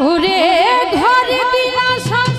ওরে ঘরে বিনা সংসার